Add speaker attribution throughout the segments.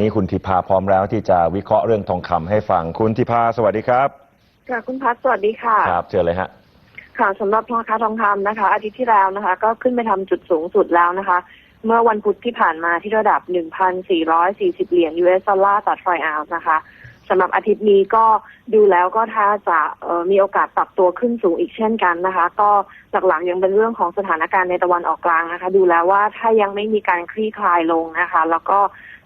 Speaker 1: นี้คุณทิพาพร้อมแล้วที่จะวิเคราะห์เรื่องทองคำให้ฟังคุณทิพาสวัสดีครับ
Speaker 2: ค่ะคุณพัฒสวัสดีค่ะ
Speaker 1: ครับเชิญเลยฮะ
Speaker 2: ค่ะสำหรับราคาทองคำนะคะ อาทิตย์ที่แล้วนะคะ ก็ขึ้นไปทำจุดสูงสุดแล้วนะคะ เมื่อวันพุธที่ผ่านมาที่ระดับ 1,440 เหรียญ US ดอลลาร์ต่อทรอยออนซ์นะคะ สำหรับอาทิตย์นี้ก็ดูแล้วก็ถ้าจะมีโอกาสปรับตัวขึ้นสูงอีกเช่นกันนะคะ ก็หลักๆยังเป็นเรื่องของสถานการณ์ในตะวันออกกลางนะคะ ดูแล้วว่าถ้ายังไม่มีการคลี่คลายลงนะคะ แล้วก็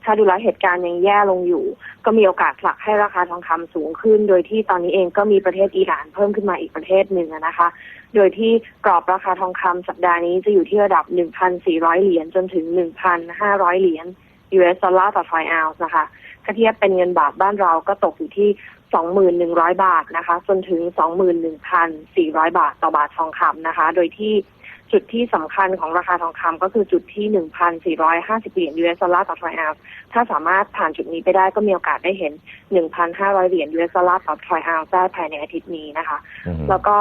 Speaker 2: ถ้าดูแลเหตุการณ์ยังแย่ลงอยู่ ก็มีโอกาสผลักให้ราคาทองคำสูงขึ้น โดยที่ตอนนี้เองก็มีประเทศอิหร่านเพิ่มขึ้นมาอีกประเทศหนึ่งนะคะ โดยที่กรอบราคาทองคำสัปดาห์นี้จะอยู่ที่ระดับ 1,400 เหรียญจนถึง 1,500 เหรียญ US ดอลลาร์ต่อทรอยออนซ์นะคะถ้าเทียบเป็นเงินบาทบ้านเราก็ตกอยู่ที่ 2,100 บาทนะคะจนถึง 21,400 บาทต่อบาททองคำนะคะ โดยที่จุดที่สำคัญของราคาทองคำก็คือจุดที่ 1,450เหรียญ US ดอลลาร์ต่อทรอยออนซ์ถ้าสามารถผ่านจุดนี้ไปได้ก็มีโอกาสได้เห็น1,500 เหรียญ US ดอลลาร์ต่อทรอยออนซ์ได้ภายในอาทิตย์นี้นะคะ
Speaker 1: อือฮึ
Speaker 2: แล้วก็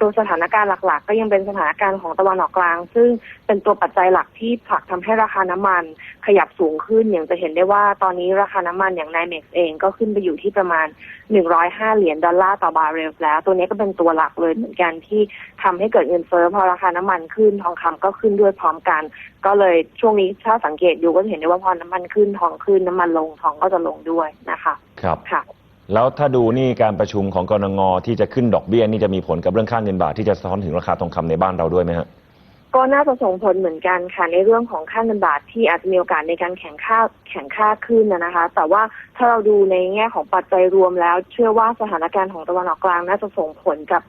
Speaker 2: ตัวสถานการณ์หลัก ๆ ก็ยังเป็นสถานการณ์ของตะวันออกกลาง ซึ่งเป็นตัวปัจจัยหลักที่ผลักทำให้ราคาน้ำมันขยับสูงขึ้นอย่างจะเห็นได้ว่าตอนนี้ราคาน้ำมันอย่างไนเม็กเองก็ขึ้นไปอยู่ที่ประมาณ 105 เหรียญดอลลาร์ต่อบาร์เรลแล้ว ตัวนี้ก็เป็นตัวหลักเลยเหมือนกันที่ทำให้เกิดเงินเฟ้อพอราคาน้ำมันขึ้นทองคำก็ขึ้นด้วยพร้อมกัน ก็เลยช่วงนี้ถ้าสังเกตดูก็จะเห็นได้ว่าพอน้ำมันขึ้นทองขึ้นน้ำมันลงทองก็จะลงด้วยนะคะ
Speaker 1: ครับ
Speaker 2: ค่ะ
Speaker 1: แล้วถ้าดูนี่การประชุมของกรงงที่จะขึ้นดอกเบี้ยนี่จะมีผลกับเรื่องค่าเงินบาทที่จะสะท้อนถึงราคาทองคำในบ้านเราด้วยไหมฮะ
Speaker 2: ก็น่าจะส่งผลเหมือนกันค่ะในเรื่องของค่าเงินบาทที่อาจจะมีโอกาสในการแข่งค่าแข่งค่าขึ้นนะนะคะ แต่ว่าถ้าเราดูในแง่ของปัจจัยรวมแล้ว เชื่อว่าสถานการณ์ของตะวันออกกลางน่าจะส่งผลกับ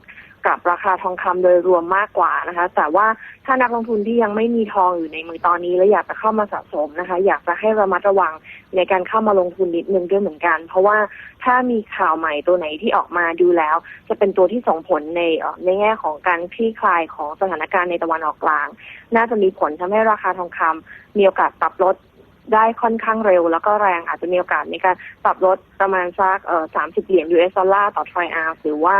Speaker 2: กับราคาทองคำโดยรวมมากกว่านะคะ แต่ว่าถ้านักลงทุนที่ยังไม่มีทองอยู่ในมือตอนนี้และอยากจะเข้ามาสะสมนะคะ อยากจะให้ระมัดระวังในการเข้ามาลงทุนนิดนึงด้วยเหมือนกัน เพราะว่าถ้ามีข่าวใหม่ตัวไหนที่ออกมาดูแล้ว จะเป็นตัวที่ส่งผลในในแง่ของการคลี่คลายของสถานการณ์ในตะวันออกกลาง น่าจะมีผลทำให้ราคาทองคำมีโอกาสปรับลดได้ค่อนข้างเร็วแล้วก็แรงอาจจะมีโอกาสในการปรับลดประมาณสักเอ่อ30เหรียญ US ดอลลาร์ต่อทรอยออนซ์หรือว่า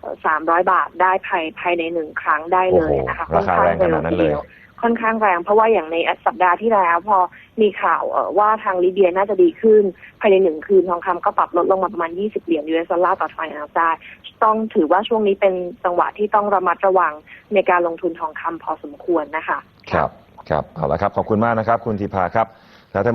Speaker 2: เอ่อ300บาทได้ภายภายในหนึ่งครั้งได้เลยนะคะ
Speaker 1: โอ้โหราคาแรงขนาดนั้นเลย
Speaker 2: ค่อนข้างแรงเพราะว่าอย่างในสัปดาห์ที่แล้ว พอมีข่าวเอ่อว่าทางลิเบียน่าจะดีขึ้น ภายในหนึ่งคืนทองคำก็ปรับลดลงมาประมาณ 20 เหรียญ US ดอลลาร์ต่อทรอยออนซ์ได้ต้องถือว่าช่วงนี้เป็นจังหวะที่ต้องระมัดระวังในการลงทุนทองคำพอสมควรนะคะ
Speaker 1: ครับครับเอาละครับ ขอบคุณมากนะครับ คุณทิพาครับแล้วท่านผู้